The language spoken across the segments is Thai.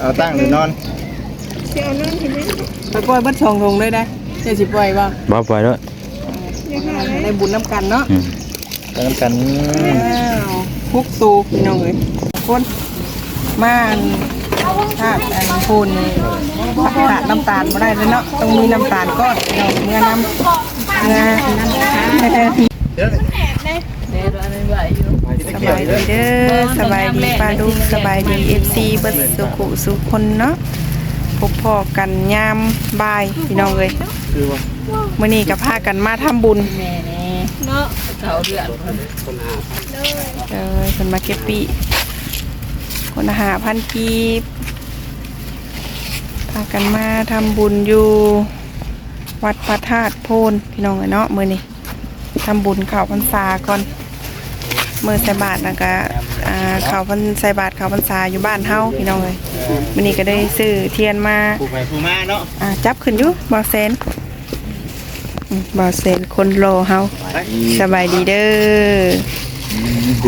เอาตั้งหรือนอนเสียเอานั่นเห็นไหมไปปล่อยเบัดชองทงเลยได้เจะสิปล่อยบ่บ่ปล่อยแล้วยังหาไหมได้บุญน้ำกันเนาะอืมไปนำกันอ้าวพวกตูพี่น้องเอ้ยคนมาอันธาตุอันพูนนี่ขาดน้ำตาลบ่ได้เลยเนาะต้องมีน้ำตาลก้อนเนาะเมื่อน้ำเมื่อน้ำ เดี๋ยว สบายดีเด้อสบายดีป้าลูกสบายดีเอฟซีเบิดสุขุสุคนเนาะพบพ่อกันยามบ่ายพี่น้องเลยคือว่ามื้อนี้ก็พากันมาทำบุญเนาะเออเพิ่นมาเก็บปีคนหาพันกีบพากันมาทำบุญอยู่ วัดพระธาตุโพนพี่น้องเอ้ยเนาะมื้อนี้ทำบุญเข้าพรรษาก่อน มื้อใส่บาตรแล้วก็อ่าเข้าพรรใส่บาตรเข้าพรรษาอยู่บ้านเฮาพี่น้องเอ้ยมื้อนี้ก็ได้ซื้อเทียนมาผู้ไปผู้มาเนาะอ่าจับขึ้นอยู่บ่เซนอืมบ่เซนคนโลเฮาสบายดีเด้อ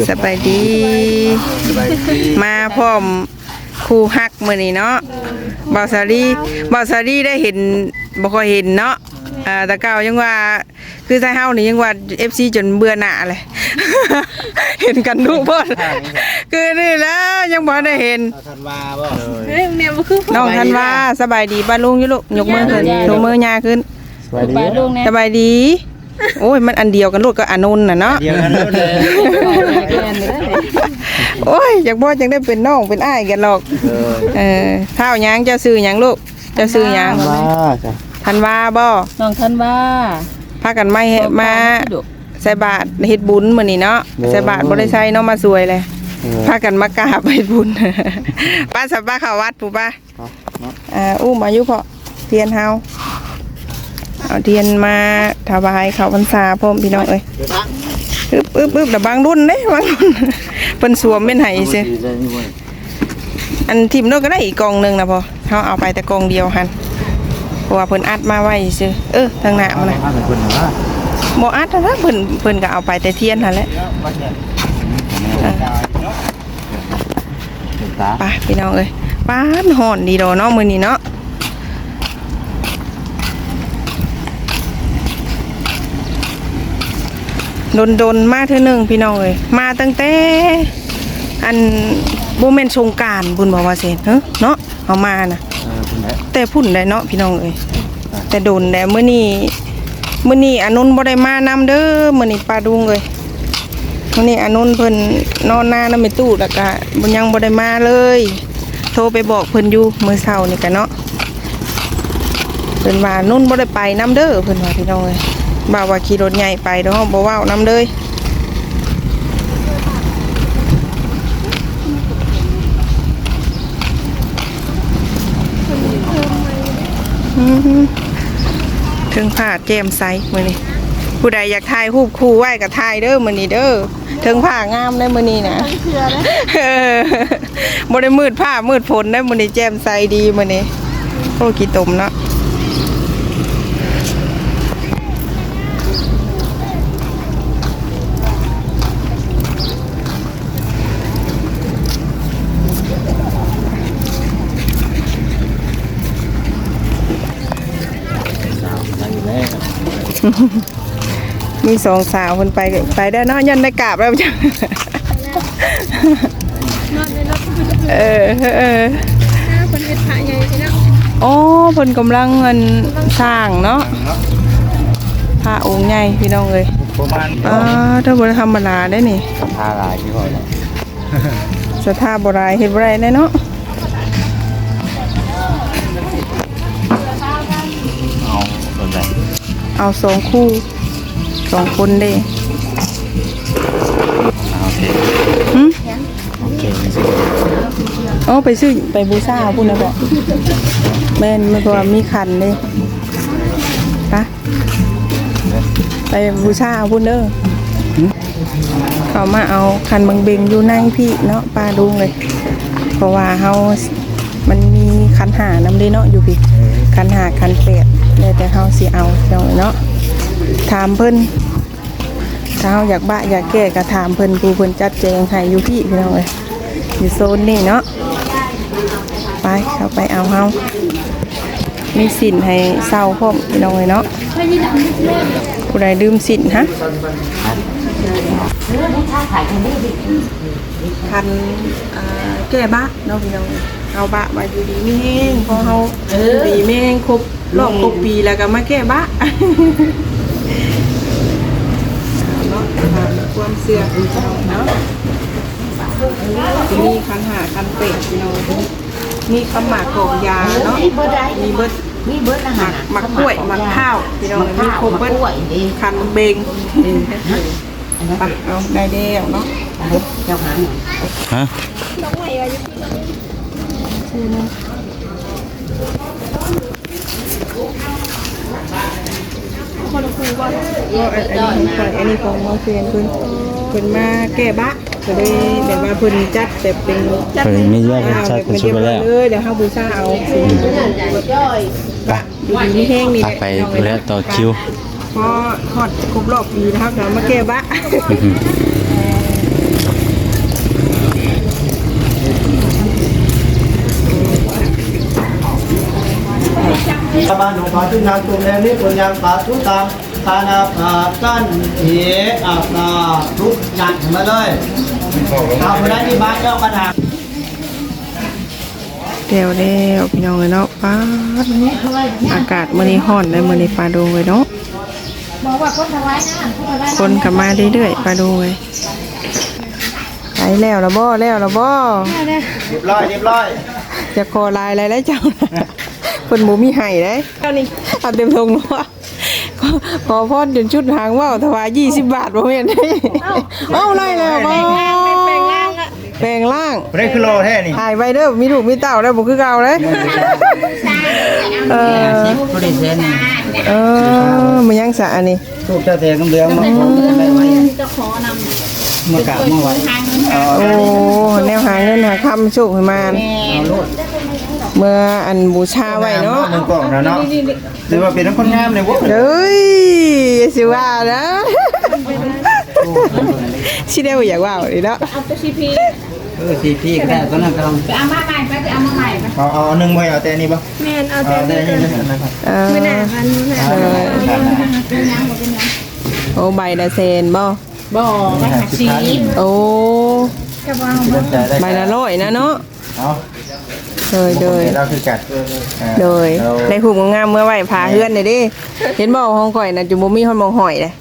สบายดีสบายดีมาพร้อมครูฮักมื้อนี้เนาะบ่าวสาลีบ่าวสาลีได้เห็นบ่ค่อยเห็นเนาะ อ่าแต่เก่ายังว่าคือไทเฮานี่ยังว่า FC จนเบื่อหน้าเลย เห็นกันทุกคนคือนี่แหล้วยังบ่ได้เห็น เอาทันวาบ่เฮ้ยแมวบ่คือน้องทันว่าสบายดีป้าลุงอยู่ลูกยกมือขึ้นยกมือยาขึ้นสบายดีปลาลุงแน่สบายดี โอ้ยมันอันเดียวกันลูกก็อานนท์น่ะเนาะเดียวกันเลยโอ้ยอยากบ่จังได้เป็นน้องเป็นอ้ายกันหรอก เออเออข้าวหยังเจ้าซื้อหยังลูกเจ้าซื้อหยังมาจ้ะ ทันว่าบ่น้องท่านว่าพากันไม่ให้มาใส่บาตรเฮ็ดบุญมื้อนี้เนาะใส่บาตรบ่ได้ใช้เนาะมาสวยเลยเออพากันมากราบเฮ็ดบุญป้าสับป้าเข้าวัดปู่ป้าครับเนาะอ่าอุ้มอายุเพาะเทียนเฮาเอาเทียนมาถวายเขาพรรษาพร้อมพี่น้องเอ้ยเดี๋ยวนะอึบอึบอึบแต่บางรุ่นเด้บางรุ่นเพิ่นสวมเป็นไห้ซิดีเลยนี่เว้ยอันทิมโนก็ได้อีกกองหนึงนะพอเฮาเอาไปแต่กองเดียวหันเพ ราะว่าเพิ่นอัดมาไว้ซิเออทางหน้ามันน่ะมาเป็นคนเหรอบ่อัดนะเพิ่นเพิ่นก็เอาไปแต่เทียนหั่นแหละมาเนี่ยเนาะเห็นตาไปพี่น้องเอ้ยป้านฮ้อนดีดอกเนาะมื้อนี้เนาะดนๆมาเทื่อหนึงพี่น้องเอ้ยมาตั้งแต่อันบ่แม่นสงกรานต์บุญบ่ว่าเซ่เฮ้อเนาะเอามาน่ะเออเป็นไง แต่พุ่นได้เนาะพี่น้องเอ้ยแต่โดนแต่มื้อนี้มื้อนี้อานนบ่ได้มานำเด้อเมื้อนี้ป้าดุงเอ้ยมื้อนี้อานนเพิ่นนอนหน้าน้ำม่ตู้แล้วก็บยังบ่ได้มาเลย โทรไปบอกเพิ่นอยู่เมื้อเช้านี่ก็เนาะเพิ่นว่านุ่นบ่ได้ไปนำเด้อเพิ่นว่าพี่น้องเอ้ยบ่าว่าขี่รถใหญ่ไปเด้อบ่ว้านำเลยอือหือ ถึงผ้าแจ่มใสมื้อนี้ผู้ใดอยากถ่ายรูปคู่ไว้ก็ถ่ายเด้อมื้อนี้เด้อถึงผ้างามได้มื้อนี้นะเออบ่ได้มืดผ้ามืดฝนได้มื้อนี้แจ่มใสดีมื้อนี้โอ้กี่ตมเนาะ นั่งอยู่แน่ มีสองสาวคนไปไปได้เนาะยันได้กราบแล้วจ้ะนอนในรถเออเออหน้าคนเฮ็ดพระใหญ่ไปเนาะโอ้เพิ่นกำลังเงินสร้างเนาะเนาะพระองค์ใหญ่พี่น้องเอ้ยประมาณอ่าถ้าบ่ได้ธรรมดาได้นี่ท่าลายที่หอยแล้วสถาบ่รายเฮ็ดบ่ได้แน่เนาะ เอาสองคู่สองคนเด้โอเคหึโอเคนี่สิอ๋อไปซื้อไปบูชาพุ่นน่ะบ่แม่นมันก็ว่ามีขันเด้ปะไปบูชาพุ่นเด้อเขามาเอาคันบางเบงอยู่ในพี่เนาะปลาดุงเลย เพราะว่าเฮามันมีคันหานำเด้เนาะอยู่พี่คันหาคันเป็ด แล้วแต่เฮาสิเอาเนาะเนาะถามเพิ่นถ้าเฮาอยากบะอยากแก้ก็ถามเพิ่นผู้เพิ่นจัดแจงให้อยู่พี่พี่น้องเอ้ยอยู่โซนนี่เนาะไปเข้าไปเอาเฮามีสินให้เศร้าพร้อมพี่น้องเลยเนาะผู้ใดดื่มสินฮะคันอ่าแก้บะเนาะพี่น้องเอาบะมาอยู่ดีไม่แห้งเพอเฮาดีไม่แห้งครบ รอบครบปีแล้วก็มาแก้บะเนาะตามความเสื่อพี่น้องเนาะมีคันหาคันเป็ดพี่น้องมีขมากกอกยาเนาะ มีเบิดมีเบิดอาหหามัรกหมักกล้วยหมักข้าวพี่น้องมีครบเบิดกล้วยดิคันเบงปักเอาได้แล้วเนาะเจ้าหาฮะก็อั นนี้ของอันนี้ของมอเซียนเพิ่นเพิ่นมาแก้บะก็เลยแบบว่าเพิ่นจัดแบบเป็นจัดเพิ่นมีแยกจัดเป็นชุดไปแล้วเลยเดี๋ยวเฮาบูชาเอาสิไปอยู่ดีมีแห้งนี่ไปแล้วต่อคิวพอฮอดครบรอบปีนะครับก็มาแก้บะ บ้านหลวงพ่อที่นางตุงแดงนี้ปุญญาปาทุตังทานาภากันเหีอาคาทุกจัดมาเลยเอาไปได้ที่บ้านเจ้าปัญหาเดี๋ยวเดี๋ยวพี่น้องเลยเนาะป้าอากาศมื้อนี้ร้อนได้มื้อนี้ปลาดูเลยเนาะบอกว่าคนถวายน้ำคนกลับมาเรื่อยๆปลาดูเลยไปแล้วละบ่แล้วละบ่เรียบร้อยเรียบร้อยจะขอลายอะไรแล้วเจ้า พิ่นบ่มีให้เด้เจ้านี่เอาเต็มทงเนาะขอขอพรจนชุดหางว่าวถวาย20 บาทบ่แม่นเด้เอ้าไล่แล้วบ่แปลงร่างไม่ได้คือโลแท้นี่ถ่ายไว้เด้อมีลูกมีเต้าแล้วบ่คือเก่าเด้เออผู้ได้เซ็นเออมันยังสะอันนี้ถูกเจ้าเตะกำเดืองมาเมื่อกราบเมื่อไหร่เอาโอ้แนวหาเงินหาคำโชคให้มานเอาโลด เมื่ออันบูชาไว้เนาะหนึ่งกล่องแล้วเนาะหรือว่าเป็นน้ำคนงามในวัดเฮ้ยสิว่านะชิได้บ่อยากว่าเลยเนาะเออสีพี่ก็ได้ตอนนั้นกำลังเอามาใหม่ไปเอามาใหม่ไปเอาเอาหนึ่งใบเอาแต่นี้ป่ะแม่นเอาเอาแต่แต่นี่นี้นะครับเออไม่น่าพันไม่น่าเอาโอ้ใบละเซนบ่บอกไปหาสีโอ้กับว่าใบละร้อยนะเนาะเอา โดยโดย เราคือกัดโดยในหูมงามเมื่อไหวพาเฮือนเลยดิเห็นบ่ห้องข่อยน่ะจุบ่มีห้องมองหอยเลย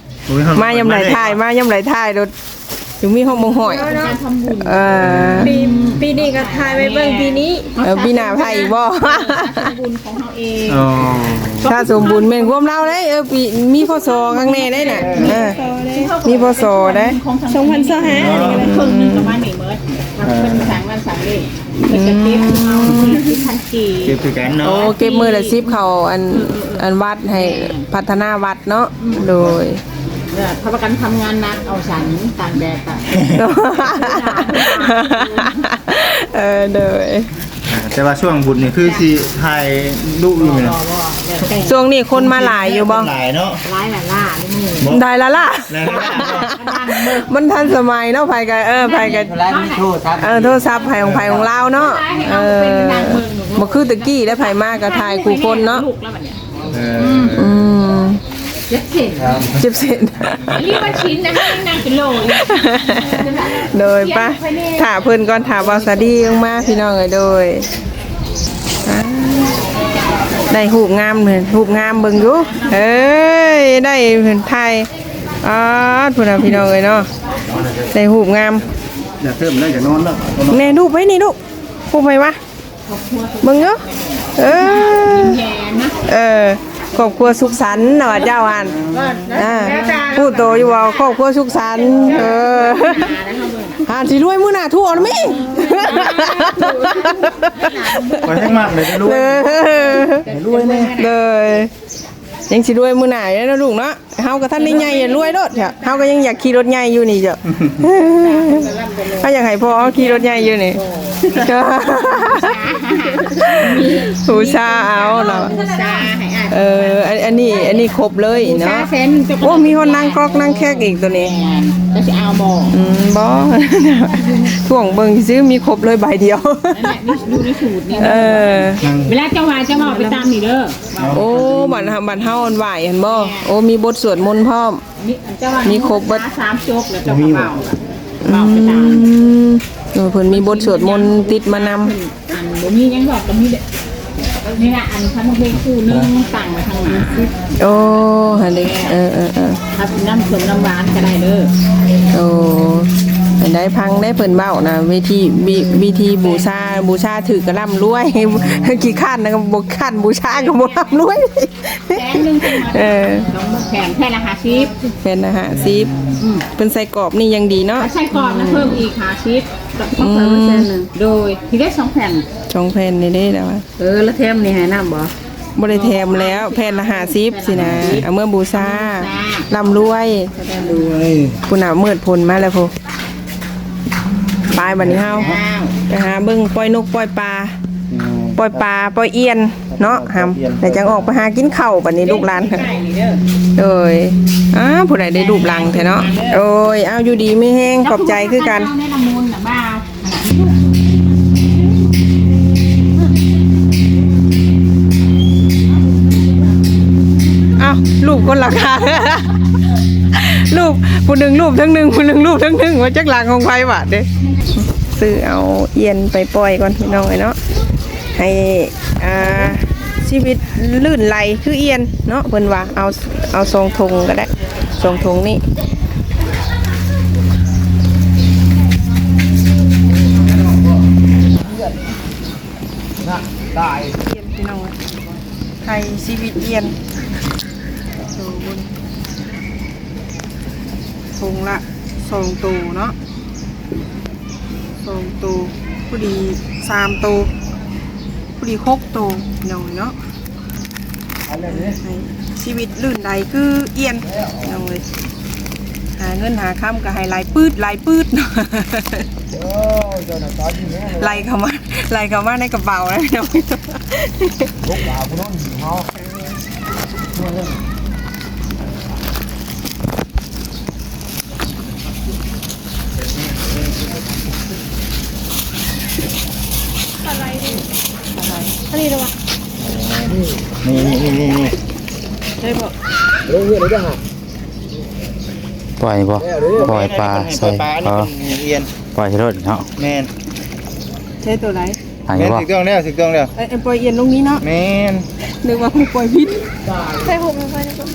มายำไหลถ่ายมายำไหลถ่ายรถจุมีห้องมองหอยเออปีปีนี้ก็ทายไปเบิ่งปีนี้เออพี่หน้าไผอีกบ่อ๋อถ้าสมบูรณ์แม่นความเราได้เออปีมีพศข้างในได้น่ะเออมีพศได้สองพันสองห้าครึ่งนึงประมาณหนึ่งเมิดเป็นสามวันสามเดือน เป็นจะเก็บเอาที่พันกี่เก็บคือกันเนาะโอ้เก็บมือละ10เขาอันอันวัดให้พัฒนาวัดเนาะโดยพระประกันทำงานนักเอาสันต่างแดดต่าง เออโดย แต่ว่าช่วงบุญนี่คือสิถ่ายรูปอยู่เนาะช่วงนี้คนมาหลายอยู่บ่หลายเนาะร้ายหลายล่านี่มือได้และล่ะได้และล่ะมันทันสมัยเนาะไผกันเออไผกันร้ายไม่โทษครับเออโทรศัพท์ไผของไผของเราเนาะเออบ่คือตะกี้แล้วไผมากก็ถ่ายคู่คนเนาะลูกแล้วแบบเนี้ยเออืม เจ็ดสิบเจ็บเส้นรีบมาชิ้นนะให้นางกิโลเลยโดยปะถาเพิ่นก่อนถาบาสาดีลงมาพี่น้องเอ้ยโดยอ่าได้หูปงามเลยหูปงามเบิ่งอยู่เอ้ยได้เพิ่นไทยอ๋อพุ่นน่ะพี่น้องเอ้ยเนาะได้หูปงามอย่าเติมเลยอย่านอนแล้วแน่ดูไปนี่ลูกพูดไปวะมึงเนาะเออแย่นะเออ ครอบครัวสุขสันต์นะว่าเจ้าอันอ่าพูดโตอยู่ว่าครอบครัวสุขสันต์เออหานสิรวยมื้อหน้าทั่วนะมั้ยไปให้มากเลยได้รู้เออรวยแน่เลยยังสิรวยมื้อหน้าอยู่นะลูกเนาะ เฮาก็ท่านได้ใหญ่อย่ารวยโดดเถอะเฮาก็ยังอยากขี่รถใหญ่อยู่นี่จ้ะเฮาอยากให้พ่อเฮาขี่รถใหญ่อยู่นี่ผู้ชาเอาเนาะซาให้อ่านเอออันอันนี้อันนี้ครบเลยบูชาเนาะเซนจะโอ้มีคนนั่งกอกนั่งแคกอีกตัวนี้จะสิเอาบ่อืมบ่ท่วงเบิ่งซื้อมีครบเลยใบเดียวนั่นแหละนี่ดูในสูตรนี่เออนั่งเวลาเจ้าว่าเจ้าบอกไปตามนี่เด้อโอ้บัดเฮาบัดเฮาอันไหวเห็นบ่โอ้มีบทสวดมนต์พร้อมนี่เจ้าว่ามีมีครบเบิด สามจบแล้วเจ้าก็เบาเบาไปตามอืมเออเพิ่นมีบทสวดมนต์ติดมานำอันบ่มีหยังบอกก็มีเด้อนี่นะอันคันเพลงคู่นึงตั้งไว้ทางหน้าโอ้ฮันเด้เออเออเออถ้าเป็นน้ำส้มน้ำหวานก็ได้เด้อโอ้ ได้พังได้เพิ่นเบ้านะวิธีวิวิธีบูชาบูชาถือกระลำรวยกี่ขั้นนะก็บ่ขั้นบูชาก็บ่ร่ำรวยแสนหนึงจังมาเออต้องแข่งแค่ละ50เป็นนะฮะซีฟเป็นใส่กรอบนี่ยังดีเนาะถ้าใช้ก่อนนะเพิ่มอีก50กับต้องเพิ่มเปอร์เซ็นต์หนึงโดยที่ได้สองแผ่นจองแผ่นนี่ได้แล้วว่าเออแล้วเทมนี่ให้น้ำบ่บ่ได้แถมแล้วแผ่นละ50สินะเอาเมื่อบูชาร่ำรวยด้วยคุณน่ะมืดพ้นมาแล้วพู ปลายบัดนี้เฮาอ้าวไปหาเบิ่งปล่อยนกปล่อยปลาปล่อยปลาปล่อยเอียนเนาะหำแต่จังออกไปหากินข้าวบัดนี้ลูกหลานใช่นี่เด้อเอ้ยอ้าวผู้ใดได้รูปลังแท้เนาะโอ้ยเอาอยู่ดีไม่แห้งขอบใจคือกันเาแนะนำมูลน่ะบ้าวอ้าวรูปคนราคารูปผู้หนึ่งรูปทั้งหนึ่งผู้หนึ่งรูปทั้งหนึ่งว่าจักหลังของไฟบาทเด้ ซื้อเอาเอียนไปปล่อยก่อนพี่น้องเอ้ยเนาะให้อ่าชีวิตลื่นไหลคือเอียนเนาะเพิ่นว่าเอาเอาทรงทงก็ได้ทรงทงนี่ตายเอียนพี่น้องไทยชีวิตเอียนโซบุญทงละสองตูเนาะ สองตูผู้ดีสามตูผู้ดีหกตูพี่น้องเนาะอะไรเนี่ยให้ชีวิตลื่นใดคือเอียนพี่น้องเลยหาเงินหาค้ำก็ให้ไหลปืดไหลปืดเนาะโอ้เจ้าหน้าตาดีแม่เลยไหลเข้ามาไหลเข้ามาในกระเป๋าแล้วพี่น้องลูกหลานพวกน้อง หิวเฮาอันนี้เลยวะนี่นี่นี่นี่ได้บ่ลงเงินเลยเด้อฮะปล่อยบ่ปล่อยปลาใส่ปลาเอียนปล่อยรถเนาะแมนใช่ตัวไหนหายแมนบ่ถูกต้องแล้วถูกต้องแล้วเอ้ยเอ็มปล่อยเอียนตรงนี้เนาะแม่นนึกว่าผู้ปล่อยพิษใส่ผมไปดีกว่า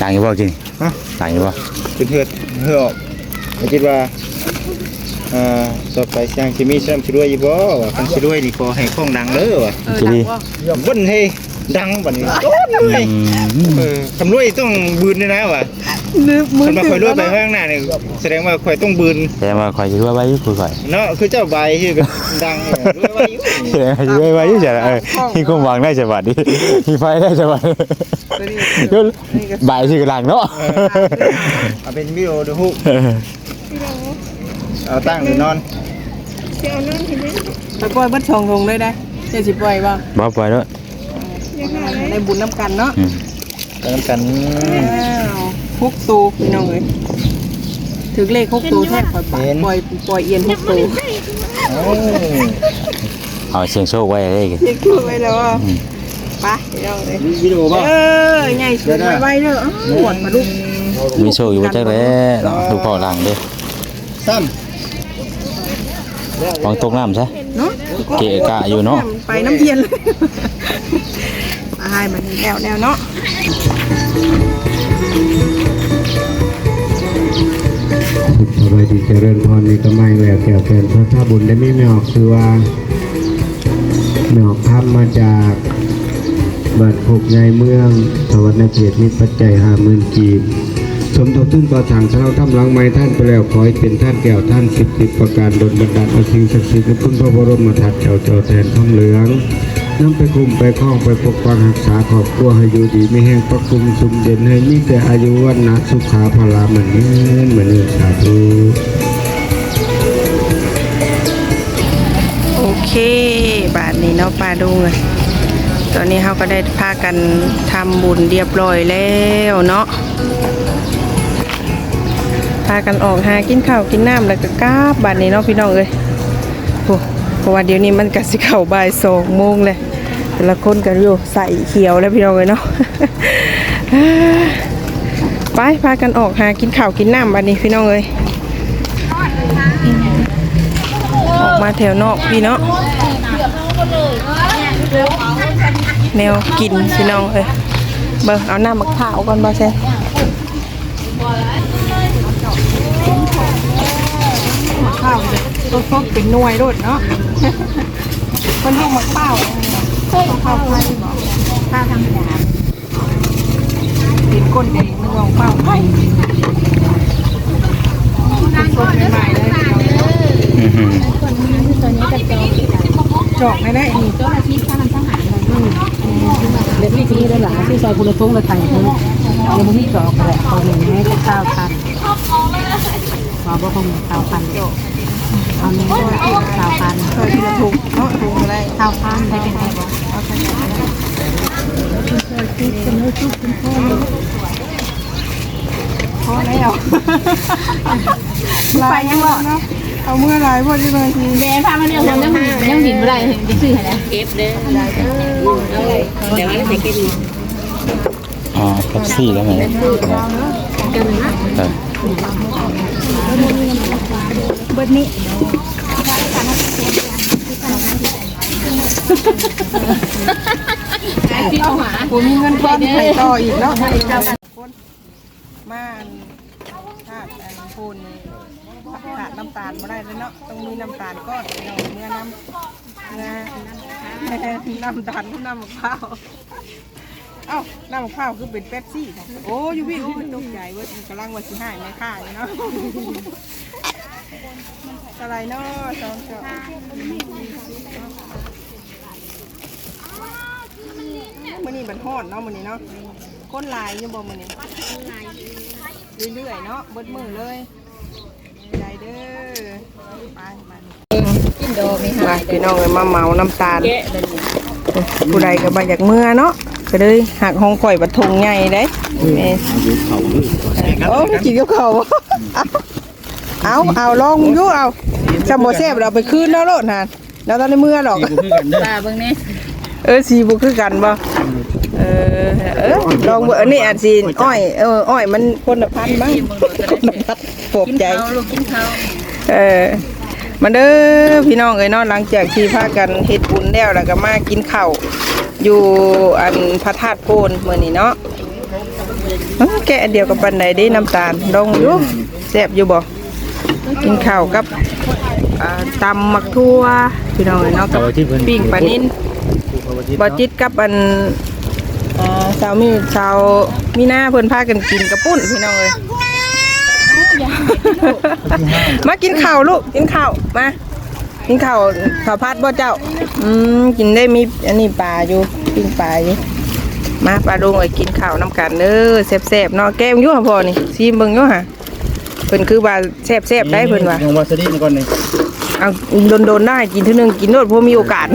ต่างอยู่บ่กินต่างอยู่บ่เป็นเหือดเหือออกไม่คิดว่า อ่าต่อไปสร้างสิมีซ้ำสิรวยอยู่บ่ว่าคันสิรวยนี่ขอให้ของดังเด้อว่ะเออกินดังดีบ่อย่าบ่นให้ดังบัดนี้โอ้ยอืมเออคำรวยต้องบืนด้วยนะว่ะนึกมือคันมาถืคอยรวยไปแล้วข้างหน้าเนี่ยแสดงว่าคอยต้องบืนแต่ว่าคอยสิรวยไว้อยู่คือข่อยเนาะคือเจ้าใบชื่อก็ดังเนี่ยรวยไว้อยู่แสดงว่าสิรวยไว้อยู่จ้ะเออมีความหวังได้จังหวัดนี้มีไฟได้จังหวัดตัวนี้เดี๋ยวบ่ายสิกำลังเนาะ เอาเป็นวิดีโอดูฮูเออ เอาตั้งหรือนอนเดี๋ยวนั่นทีนี้ไปปล่อยเบัดช่องทงเลยได้เดี๋ยวสิปล่อยบ่บ่ปล่อยเนาะยังไงเลยได้บุญน้ำกันเนาะอืมไปนำกันอ้าวหกตูพี่น้องเอ้ยถึงเลขหกตูแท้ปล่อยปล่อยปล่อยปล่อยเอียนหกตูโอ้เอาเสียงโชคไว้เลยเรียกชื่อไว้แล้วว่าไปพี่น้องเอ้ยวิดีโอป่ะเออใหญ่สุดไว้ๆเด้ออ้าวปวดมาลูกมีโชคอยู่บ่จักแล้เนาะทุกพ่อหลังเด้อซ้ วางตกน้ำซะ เนาะเกะกะอยู่เนาะ ไปน้ำเย็นเลยตายมันแล้วแล้วเนาะสบายดีเจริญพรในกำไมแล้วแก่แฟนพระท่าบุญได้ไม่ไม่ออกคือว่าไม่ออกภาพมาจากบัตรผูกในเมืองสวัสดิเขตมีปัจจัยห้าหมื่นกีบส มทบทุนต่อทางเช้าทำหลังไม้ท่านไปแล้วขอให้เป็นท่านแก้วท่านสิบสิบประการดลบันดาลเอาสิ่งศักดิ์สิทธิ์ในพุ่นพระบรมธาตุเจ้าเจ้าแทนทองเหลืองน้ำไปคุมไปคล้องไปปกปักรักษาครอบครัวให้อยู่ดีไม่แห้งประคุมสุมเด่นให้มีแต่อายุวันนะสุขาพลาเหมือนเงินเหมือนสาธุโอเค บาทนี้เนาะปลาดุงเลยตอนนี้เขาก็ได้พากันทำบุญเรียบร้อยแล้วเนาะ พากันออกหากินข้าวกินน้ำแล้วก็กลับบ้านนี้เนาะพี่น้องเอ้ยโอ้เพราะว่าเดี๋ยวนี้มันก็สิเข้าบ่ายสองโมงเลยแต่ละคนก็อยู่ใส่เขียวแล้วพี่น้องเอ้ยเนาะไปพากันออกหากินข้าวกินน้ำบ้านนี้พี่น้องเอ้ยออกมาแถวนอกพี่เนาะแนวกินพี่น้องเอ้ยเบิ่งเอาหน้ำมะพร้าวก่อนบ่ใช่ะพ ร้าวเลยต้นพกเป็นหน่วยโดดเนาะคนพวกมะพร้าวมะพร้าวไทยบอกข้าวธรรมดาเป็นก้นเองนึกว่ามะพร้าวไทยสดๆใหม่ๆเลยจอกไม่ได้อันนี้เดี๋ยวพี่จะมีได้หลานที่ซอยบุรพงษ์ละไทยเขาเดี๋ยวพี่จอกแหละเขาหนึ่งให้เก้าวพันบอกว่าคงเก้าวพัน เอาหนึ่งก็เก้าพันเคยที่จะถูกเนาะถูกอะไรเก้าพันได้เป็นไงบอกพอแล้วไปยังบอกเอาเมื่อไรพอดีเลยทีแม่พามาเรื่องยังยังบินไม่ได้จะซื้อให้แล้วเก็บเด้อเดี๋ยวจะกินอ่าแท็กซี่แล้วไงแต่ที่ เอาหาผมมีเงินก้อนไปต่ออีกแล้วคนมาอันธาตุอันพูนขาดน้ำตาลมาได้เลยเนาะต้องมีน้ำตาลก้อนเนาะเมื่อน้ำเมื่อน้ำตาลกับน้ำมะพร้าวเอ้าน้ำมะพร้าวคือเป็นเป๊ปซี่ โอ้ยูพี่โอ้ยตกใจเว้ยกำลังว่าสิหายไม่ค่ายเนาะ อะไรเนาะสองเจ้ามื่อนี้บันฮอดเนาะมื่อนี้เนาะก้นลายอยังบ่มื่อนี้เรื่อยๆเนาะเบิดมือเลยใจเด้อไปมากินโดมีหาไปพี่น้องเลยมาเหมาน้ำตาลแกะเลยผู้ใดก็มาจากเมื่อเนาะก็เลยหักห้องข่อยบัดทงใหญ่ได้แม่โอ้ยกินกับเขาวบ่ เอาเอาลองอยู่เอาจำบ่แซ่บเราไปคืนแล้วโลดนั่นแล้วตอนในเมื่อหรอกปลาเบิ่งนี่เออสีบุคือกันบ่เออเออลองเบอร์นี่อาจสิอ้อยเอออ้อยมันคนละพันมั้งคนละพันปลอบกินใจ ข้าวลูกกินข้าวเออมาเด้อพี่น้องเอ้ยเนาะหลังจากที่พากันเฮ็ดบุญแล้วแล้วก็มากินข้าวอยู่อันพระธาตุโพนมื้อนี้เนาะเอ้อแกะอันเดียวกับปันใดเด้น้ำตาลลองอยู่แซ่บอยู่บ่ กินข้าวกับอ่าตำมักทั่วพี่น้องเอ้ยเนาะกับปิ้งปลานิ่นบอจิตกับอันอ่าสาวมีสาวมีหน้าเพิ่นพากันกินกระปุ้นพี่น้องเอ้ยมากินข้าวลูกกินข้าวมากินข้าวข้าวผัดบ่เจ้าอืมกินได้มีอันนี้ปลาอยู่ปิ้งปลาอยู่มาปลาดงเอ้ยกินข้าวน้ำกันเด้อแซ่บๆเนาะแก้มอยู่ห่ะพ่อนี่ซีมเบิ่งอยู่ห่ะ เพิ่นคือว่าแซ่บๆได้เพิ่นว่าลงวาซาบิก่อนนี่เอาโดนๆได้กินเท่านึงกินโนดเพราะมีโอกาส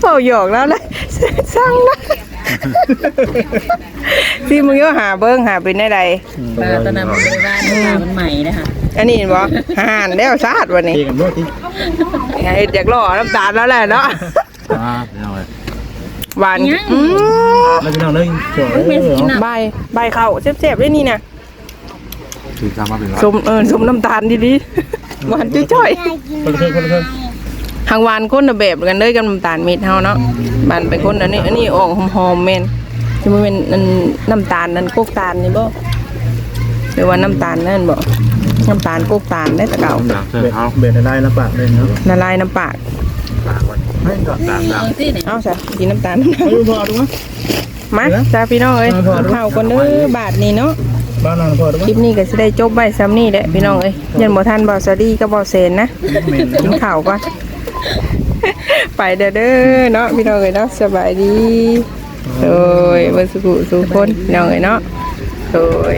เป่าหยอกแล้วเลยสร้างนะที่มึงก็หาเบิ้งหาเป็นได้ใดปลาตะนำมันเลยว่าปลามันใหม่นะคะอันนี้เห็นบ่ห่านแล้วซาดวันนี้ตีกันด้วยที่ไงอยากล่อน้ำตาลแล้วแหละเนาะอ่าเอาเลย หวานอืมแล้วพี่น้องเลยสวยเออใบใบเข่าเจ็บๆด้วยนี่นะถือตามมาเป็นว่าสมเออสมน้ำตาลดีๆหวานจ้อยๆคนละครึ่งคนละครึ่งทางหวานคนละแบบกันเลยกับน้ำตาลเม็ดเฮาเนาะบานเป็นคนอันนี้อันนี้ออกหอมๆแม่นจะมันเป็นอันน้ำตาลนั่นกกตาลนี่บ่หรือว่าน้ำตาลนั่นบ่น้ำตาลกกตาลได้แตะเก่าหลังเสื้อเบ็ดเท้าเบ็ดได้แล้วปากเลยเนาะละลายน้ำปากปากวัน ให้ก่อนตามตามเอาสิเนี่ยเอาซะกินน้ำตาลเอาดูพอดูมั้ยมาจ้าพี่น้องเอ้ยเข้าวกันเด้อบาทนี้เนาะบ้านนอนพอดูคลิปนี้ก็สิได้จบไว้ซ้ำนี่แหละพี่น้องเอ้ยยันบ่ทันบ่สดีก็บ่เซนนะกินข้าวก่อนไปเด้อเด้อเนาะพี่น้องเอ้ยเนาะสบายดีโดยเบิ่สุขสุคนพี่น้องเอ้ยเนาะโดย